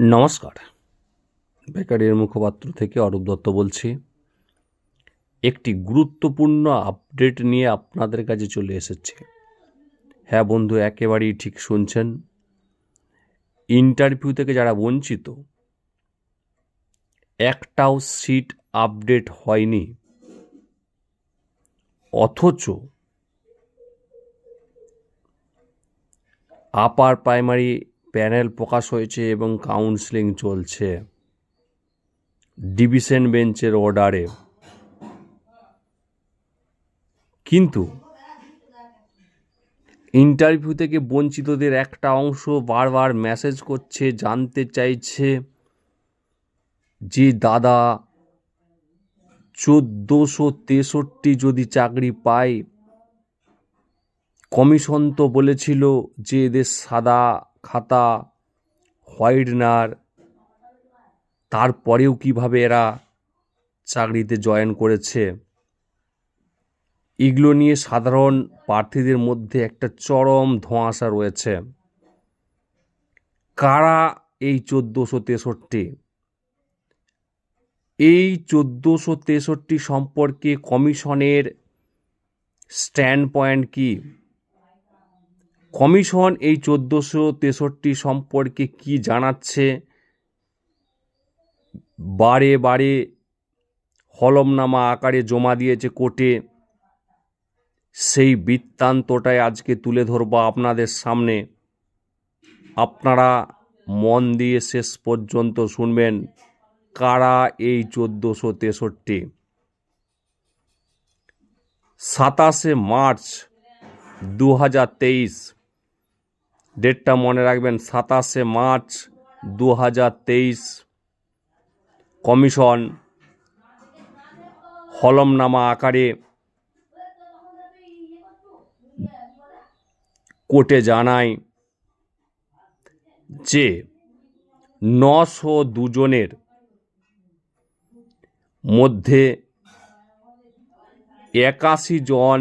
নমস্কার। বেকারির মুখপাত্র থেকে অরূপ দত্ত বলছি। একটি গুরুত্বপূর্ণ আপডেট নিয়ে আপনাদের কাছে চলে এসেছে। হ্যাঁ বন্ধু, একেবারেই ঠিক শুনছেন। ইন্টারভিউ থেকে যারা বঞ্চিত, একটাও সিট আপডেট হয়নি। অথচ আপার প্রাইমারি প্যানেল প্রকাশ হয়েছে এবং কাউন্সেলিং চলছে। ডিভিশন বেঞ্চের অর্ডারে। কিন্তু ইন্টারভিউ থেকে বঞ্চিতদের একটা অংশ বারবার মেসেজ করছে, জানতে চাইছে যে, দাদা, চোদ্দোশো তেষট্টি যদি চাকরি পায়, কমিশন তো বলেছিল যে এদের সাদা খাতা হোয়াইটনার তারপরেও কীভাবে এরা চাকরিতে জয়েন করেছে। এগুলো নিয়ে সাধারণ প্রার্থীদের মধ্যে একটা চরম ধোঁয়াশা রয়েছে। কারা এই চোদ্দোশো তেষট্টি? এই চোদ্দোশো তেষট্টি সম্পর্কে কমিশনের স্ট্যান্ড পয়েন্ট কী? কমিশন এই চোদ্দোশো তেষট্টি সম্পর্কে কি জানাচ্ছে? বারে বারে হলমনামা আকারে জমা দিয়েছে কোর্টে। সেই বৃত্তান্তটাই আজকে তুলে ধরব আপনাদের সামনে। আপনারা মন দিয়ে শেষ পর্যন্ত শুনবেন কারা এই চোদ্দোশো তেষট্টি। সাতাশে মার্চ দু হাজার তেইশ ডেটটা মনে রাখবেন, সাতাশে মার্চ দু হাজার তেইশ। কমিশন হলমনামা আকারে কোর্টে জানায় যে নশো দুজনের মধ্যে একাশি জন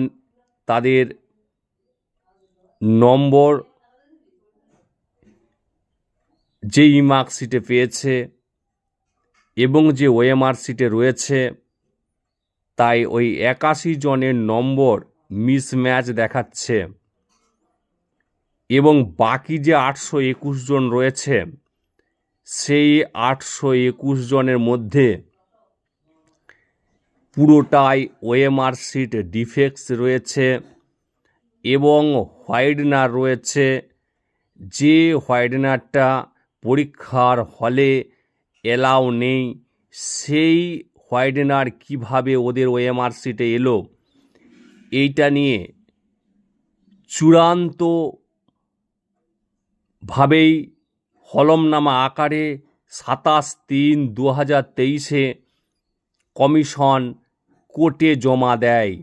তাদের নম্বর যেই মার্কশিটে পেয়েছে এবং যে ওএমআর সিটে রয়েছে, তাই ওই একাশি জনের নম্বর মিসম্যাচ দেখাচ্ছে। এবং বাকি যে আটশো একুশ জন রয়েছে, সেই আটশো একুশ জনের মধ্যে পুরোটাই ওএমআর সিট ডিফেক্টস রয়েছে এবং হোয়াইটনার রয়েছে। যে হোয়াইটনারটা পরীক্ষার হলে এলাও নেই। সেই হোয়াইটনার কীভাবে ওদের ওএমআর সিটে এলো, এইটা নিয়ে চূড়ান্ত ভাবেই হলমনামা আকারে সাতাশ তিন দু হাজার তেইশে কমিশন কোর্টে জমা দেয়।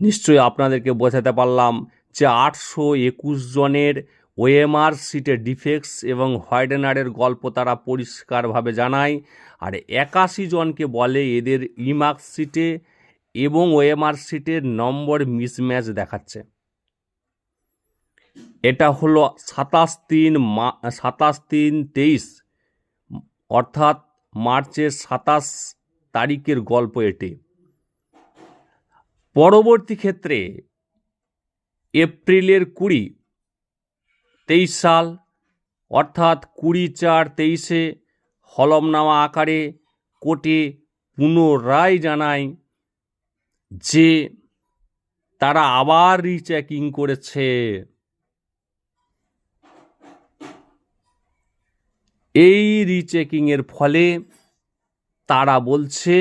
নিশ্চয়ই আপনাদেরকে বোঝাতে পারলাম যে আটশো একুশ জনের ওএমআর সিটে ডিফেক্টস এবং হোয়াইডেনারের গল্প তারা পরিষ্কারভাবে জানায়। আর একাশি জনকে বলে এদের ইমার্ক সিটে এবং ওএমআর সিটের নম্বর মিসম্যাচ দেখাচ্ছে। এটা হলো সাতাশ তিন মা, সাতাশ তিন তেইশ, অর্থাৎ মার্চের সাতাশ তারিখের গল্প এটি। পরবর্তী ক্ষেত্রে এপ্রিলের কুড়ি তেইশ সাল, অর্থাৎ কুড়ি চার তেইশে হলমনামা আকারে কোর্টে পুনরায় জানায় যে তারা আবার রিচেকিং করেছে। এই রিচেকিংয়ের ফলে তারা বলছে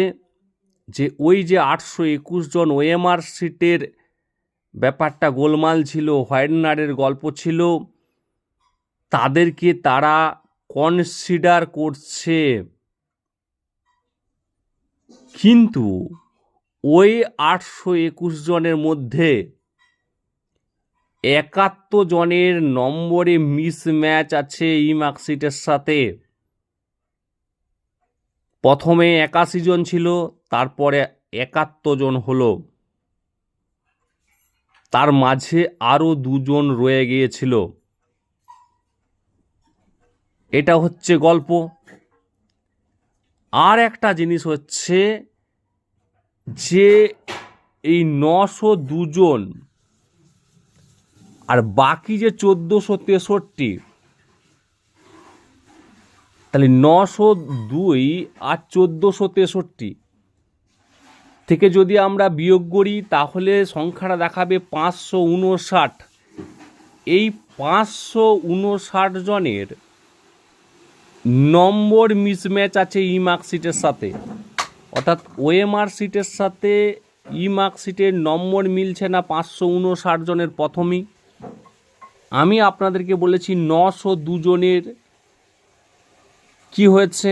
যে ওই যে আটশো একুশ জন ওএমআর সিটের ব্যাপারটা গোলমাল ছিল, হোয়াইটনারের গল্প ছিল তাদেরকে তারা কনসিডার করছে। কিন্তু ওই আটশো একুশ জনের মধ্যে একাত্তর জনের নম্বরে মিসম্যাচ আছে ই মার্কশিটের সাথে। প্রথমে একাশি জন ছিল, তারপরে একাত্তর জন হলো। তার মাঝে আরও দুজন রয়ে গিয়েছিল। এটা হচ্ছে গল্প। আর একটা জিনিস হচ্ছে যে এই নশো দুজন আর বাকি যে চোদ্দোশো তেষট্টি, তাহলে নশো দুই আর চোদ্দোশো তেষট্টি থেকে যদি আমরা বিয়োগ করি, তাহলে সংখ্যাটা দেখাবে পাঁচশো উনষাট। এই পাঁচশো উনষাট জনের নম্বর মিসম্যাচ আছে ই মার্কশিটের সাথে। অর্থাৎ ওএমআর সিটের সাথে ই মার্কশিটের নম্বর মিলছে না পাঁচশো উনষাট জনের প্রথমেই। আমি আপনাদেরকে বলেছি নশো দুজনের কি হয়েছে?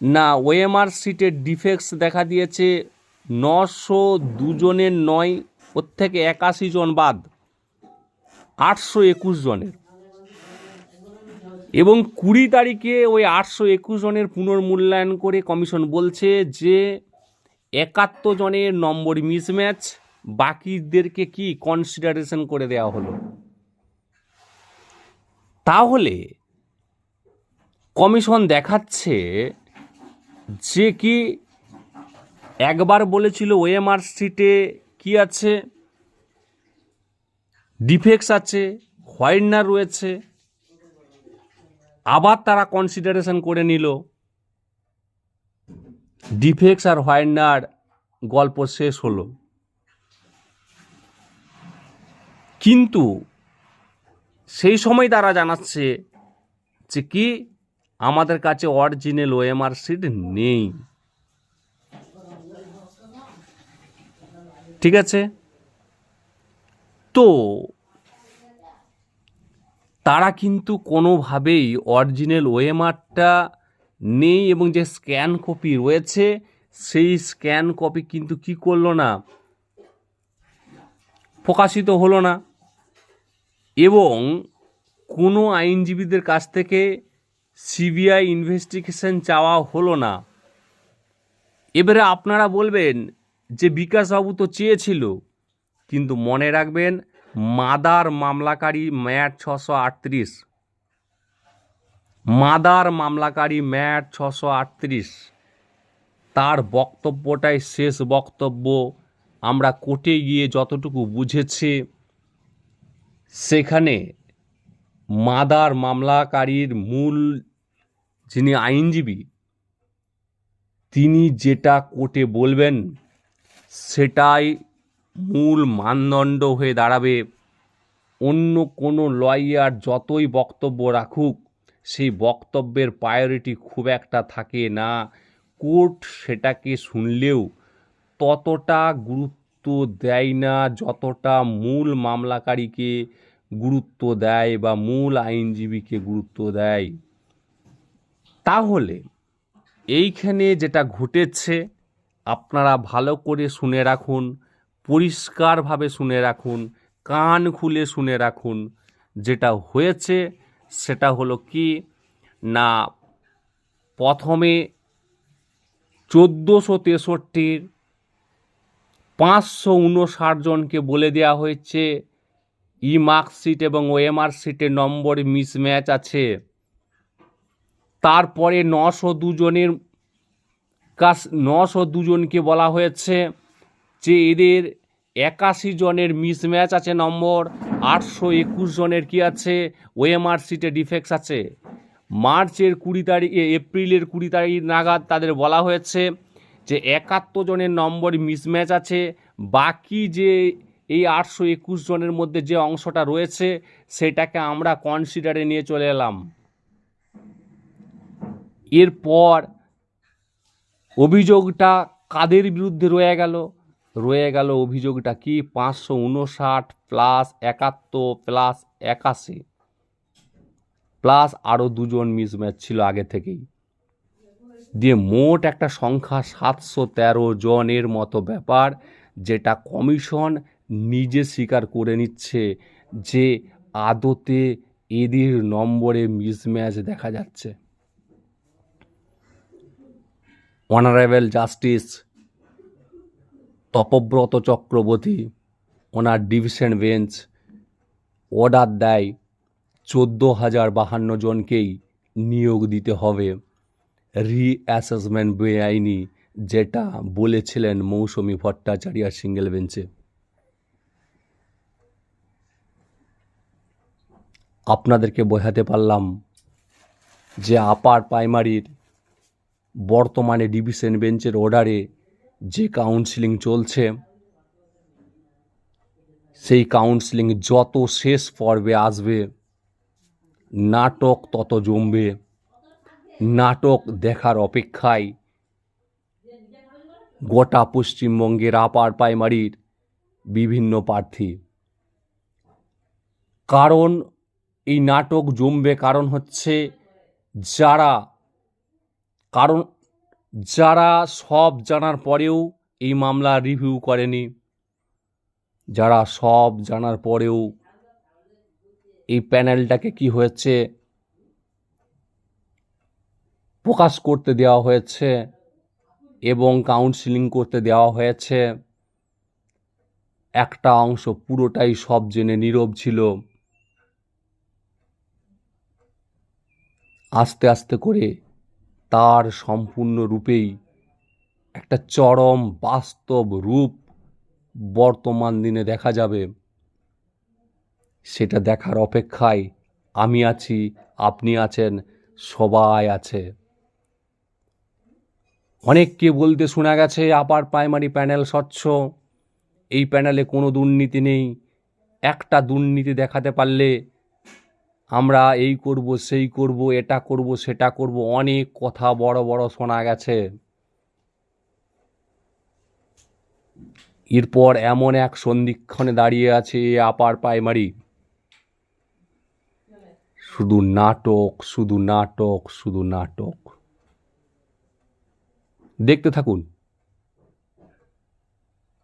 না ওএমআর সিটের ডিফেক্টস দেখা দিয়েছে, নশো দুজনের নয় ওর থেকে একাশি জন বাদ, আটশো একুশ জনের। এবং কুড়ি তারিখে ওই আটশো একুশ জনের পুনর্মূল্যায়ন করে কমিশন বলছে যে একাত্তর জনের নম্বর মিসম্যাচ, বাকিদেরকে কি কনসিডারেশন করে দেওয়া হলো? তাহলে কমিশন দেখাচ্ছে যে কি একবার বলেছিল ওএমআর সিটে কি আছে, ডিফেক্টস আছে, হোয়াইটনার রয়েছে আবার তারা কনসিডারেশন করে নিল। ডিফেক্টস আর হোয়াইটনার গল্প শেষ হলো। কিন্তু সেই সময় তারা জানাচ্ছে যে কি আমাদের কাছে অরিজিনাল ওএমআর সিট নেই। ঠিক আছে? তো তারা কিন্তু কোনোভাবেই অরিজিনাল ওএমআরটা নেই এবং যে স্ক্যান কপি রয়েছে, সেই স্ক্যান কপি কিন্তু কি করল না? প্রকাশিত হলো না। এবং কোনো আইনজীবীদের কাছ থেকে সিবিআই ইনভেস্টিগেশন চাওয়া হলো না। এবারে আপনারা বলবেন যে বিকাশবাবু তো চেয়েছিল, কিন্তু মনে রাখবেন মাদার মামলাকারী ম্যাট ছশো আটত্রিশ। মাদার মামলাকারী ম্যাট ছশো আটত্রিশ। তার বক্তব্যটাই শেষ বক্তব্য। আমরা কোর্টে গিয়ে যতটুকু বুঝেছি, সেখানে মাদার মামলাকারীর মূল যিনি আইনজীবী, তিনি যেটা কোর্টে বলবেন, সেটাই মূল মানদণ্ড হয়ে দাঁড়াবে। অন্য কোনো লয়ার যতই বক্তব্য রাখুক, সেই বক্তব্যের প্রায়োরিটি খুব একটা থাকে না। কোর্ট সেটাকে শুনলেও ততটা গুরুত্ব দেয় না, যতটা মূল মামলাকারীকে গুরুত্ব দেয় বা মূল আইনজীবীকে গুরুত্ব দেয়। তাহলে এইখানে যেটা ঘটেছে, আপনারা ভালো করে শুনে রাখুন। পরিষ্কারভাবে শুনে রাখুন, কান খুলে শুনে রাখুন, যেটা হয়েছে সেটা হলো কি, না, প্রথমে চোদ্দোশো তেষট্টির পাঁচশো উনষাট জনকে বলে দেওয়া হয়েছে, ই মার্কশিট এবং ওএমআর সিটের নম্বর মিসম্যাচ আছে। তারপরে নশো দুজনের কাছ, নশো দুজনকে বলা হয়েছে যে এদের একাশি জনের মিসম্যাচ আছে নম্বর, আটশো একুশ জনের কি আছে? ওএমআর সিটে ডিফেক্টস আছে। মার্চের কুড়ি তারিখ এপ্রিলের কুড়ি তারিখ নাগাদ তাদের বলা হয়েছে যে একাত্তর জনের নম্বর মিসম্যাচ আছে। বাকি যে এই আটশো একুশ জনের মধ্যে যে অংশটা রয়েছে, সেটাকে আমরা কনসিডারে নিয়ে চলে এলাম। এরপর অভিযোগটা কাদের বিরুদ্ধে রয়ে গেল? রয়ে গেল অভিযোগটা কি? পাঁচশো উনষাট প্লাস একাত্তর প্লাস একাশি। প্লাস আরও দুজন মিসম্যাচ ছিল আগে থেকেই। দিয়ে মোট একটা সংখ্যা সাতশো তেরো জনের মতো ব্যাপার, যেটা কমিশন নিজে স্বীকার করে নিচ্ছে যে আদতে এদের নম্বরে মিসম্যাচ দেখা যাচ্ছে। অনারেবল জাস্টিস তপব্রত চক্রবর্তী, ওনার ডিভিশন বেঞ্চ, অর্ডার দেয় চোদ্দ হাজার বাহান্ন জনকেই নিয়োগ দিতে হবে। রিঅ্যাসেসমেন্ট বেআইনি, যেটা বলেছিলেন মৌসুমী ভট্টাচার্য সিঙ্গেল বেঞ্চে। আপনাদেরকে বোঝাতে পারলাম যে আপার প্রাইমারির বর্তমানে ডিভিশন বেঞ্চের অর্ডারে যে কাউন্সিলিং চলছে, সেই কাউন্সিলিং যত শেষ পর্বে আসবে, নাটক তত জমবে। নাটক দেখার অপেক্ষায় গোটা পশ্চিমবঙ্গের আপার প্রাইমারির বিভিন্ন প্রার্থী। কারণ এই নাটক জমবে কারণ হচ্ছে যারা, কারণ যারা সব জানার পরেও এই মামলা রিভিউ করেনি, যারা সব জানার পরেও এই প্যানেলটাকে কি হয়েছে প্রকাশ করতে দেওয়া হয়েছে এবং কাউন্সিলিং করতে দেওয়া হয়েছে, একটা অংশ পুরোটাই সব জেনে নীরব ছিল। আস্তে আস্তে করে তার সম্পূর্ণ রূপেই একটা চরম বাস্তব রূপ বর্তমান দিনে দেখা যাবে। সেটা দেখার অপেক্ষায় আমি আছি, আপনি আছেন, সবাই আছে। অনেককে বলতে শোনা গেছে, আপার প্রাইমারি প্যানেল স্বচ্ছ। এই প্যানেলে কোনো দুর্নীতি নেই। একটা দুর্নীতি দেখাতে পারলে আমরা এই করব, সেই করব, এটা করব, সেটা করব, অনেক কথা বড় বড় শোনা গেছে। এরপর এমন এক সন্ধিক্ষণে দাঁড়িয়ে আছে আপার প্রাইমারি শুধু নাটক শুধু নাটক শুধু নাটক। দেখতে থাকুন।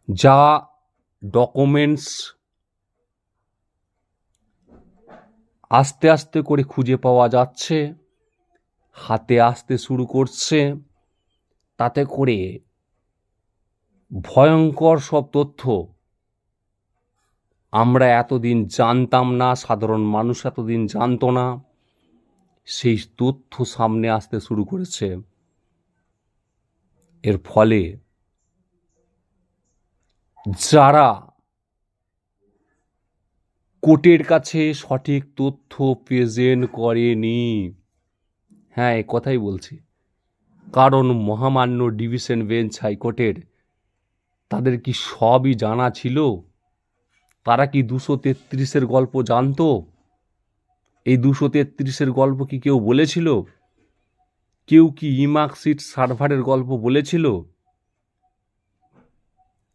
যা ডকুমেন্টস আস্তে আস্তে করে খুঁজে পাওয়া যাচ্ছে, হাতে আসতে শুরু করছে, তাতে করে ভয়ঙ্কর সব তথ্য আমরা এতদিন জানতাম না, সাধারণ মানুষ এতদিন জানতো না, সেই তথ্য সামনে আসতে শুরু করেছে। এর ফলে যারা কোর্টের কাছে সঠিক তথ্য প্রেজেন্ট করেনি। হ্যাঁ এ কথাই বলছি। কারণ মহামান্য ডিভিশন বেঞ্চ হাইকোর্টের তাদের কি সবই জানা ছিল? তারা কি দুশো তেত্রিশের গল্প জানতো? এই দুশো তেত্রিশের গল্প কি কেউ বলেছিল? কেউ কি ইমার্কশিট সার্ভারের গল্প বলেছিল?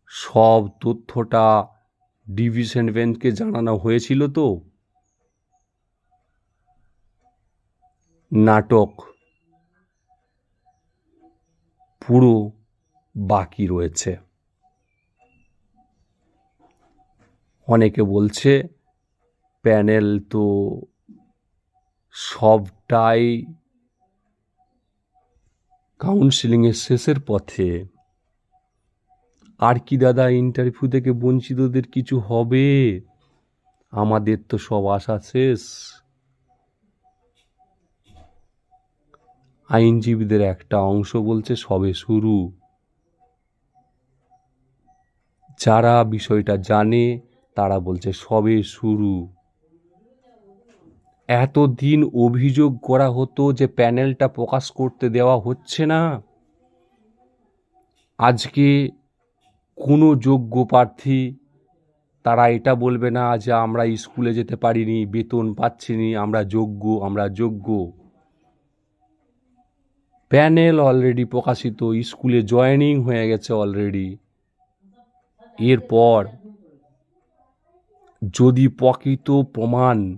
সব তথ্যটা ডিভিশন বেঞ্চকে জানানো হয়েছিল তো? নাটক পুরো বাকি রয়েছে। অনেকে বলছে প্যানেল তো সবটাই কাউন্সিলিংয়ের শেষের পথে। আর কি দাদা ইন্টারভিউ থেকে বঞ্চিতদের কিছু হবে? আমাদের তো সব আশা শেষ। আইনজীবীদের একটা অংশ বলছে, সবে শুরু। যারা বিষয়টা জানে, তারা বলছে সবে শুরু। এতদিন অভিযোগ করা হতো যে প্যানেলটা প্রকাশ করতে দেওয়া হচ্ছে না। আজকে কোনো যোগ্য প্রার্থী, তারা এটা বলবে না যে আমরা স্কুলে যেতে পারিনি, বেতন পাচ্ছি পাচ্ছিনি, আমরা যোগ্য আমরা যোগ্য। প্যানেল অলরেডি প্রকাশিত, স্কুলে জয়েনিং হয়ে গেছে অলরেডি এরপর যদি প্রকৃত প্রমাণ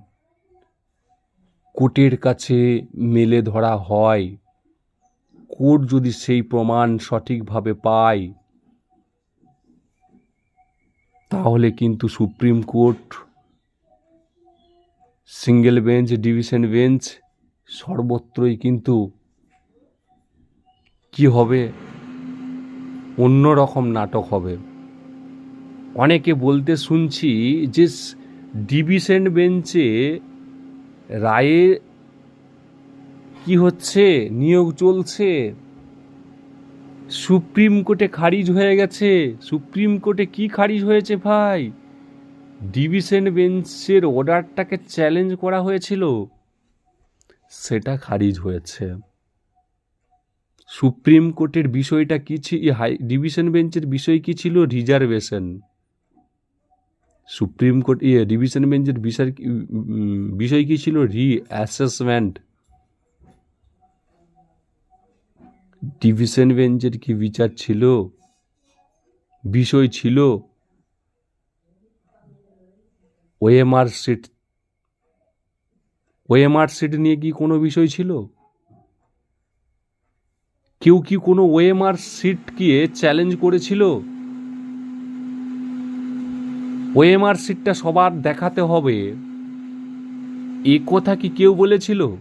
কোর্টের কাছে মেলে ধরা হয়, কোর্ট যদি সেই প্রমাণ সঠিকভাবে পায় তাহলে কিন্তু supreme court, single bench, division bench, সর্বত্রই কিন্তু কি হবে? অন্য রকম নাটক হবে। অনেকে বলতে শুনছি যে ডিভিশন বেঞ্চে রায়ে কি হচ্ছে, নিয়োগ চলছে? সুপ্রিম কোর্টে খারিজ হয়ে গেছে। সুপ্রিম কোর্টে কি খারিজ হয়েছে ভাই? ডিভিশন বেঞ্চের অর্ডারটাকে চ্যালেঞ্জ করা হয়েছিল। সেটা খারিজ হয়েছে। সুপ্রিম কোর্টের বিষয়টা কি ছিল হাই, ডিভিশন বেঞ্চের বিষয় কি ছিল? রিজার্ভেশন। সুপ্রিম কোর্ট ইয়ে ডিভিশন বেঞ্চের বিষয় বিষয় কি ছিল? রি অ্যাসেসমেন্ট ডিভিশন বেঞ্চের কি বিচার ছিল? বিষয় ছিল ওএমআর সিট। ওএমআর সিট নিয়ে কি কোনো বিষয় ছিল? কেউ কি কোনো ওএমআর সিটকে চ্যালেঞ্জ করেছিল? ওএমআর সিটটা সবার দেখাতে হবে। এ কথা কি কেউ বলেছিল?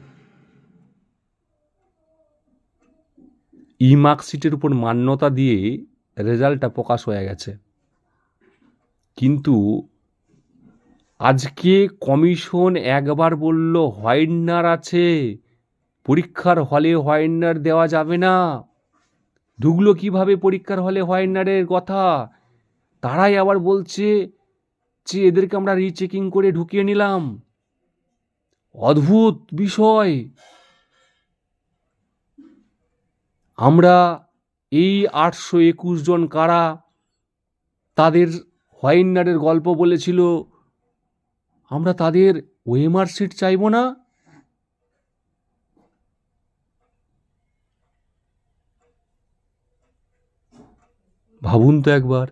ই মার্কশিটের উপর মান্যতা দিয়ে রেজাল্টটা প্রকাশ হয়ে গেছে। কিন্তু আজকে কমিশন একবার বলল, হোয়াইটনার আছে, পরীক্ষার হলে হোয়াইটনার দেওয়া যাবে না। ঢুকলো কীভাবে পরীক্ষার হলে হোয়াইটনারের কথা? তারাই আবার বলছে যে, এদেরকে আমরা রিচেকিং করে ঢুকিয়ে নিলাম। অদ্ভুত বিষয়! আমরা এই আটশো একুশ জন কারা? তাদের হোয়াইন্নারের গল্প বলেছিল, আমরা তাদের ওয়েমার সিট চাইব না? ভাবুন তো একবার।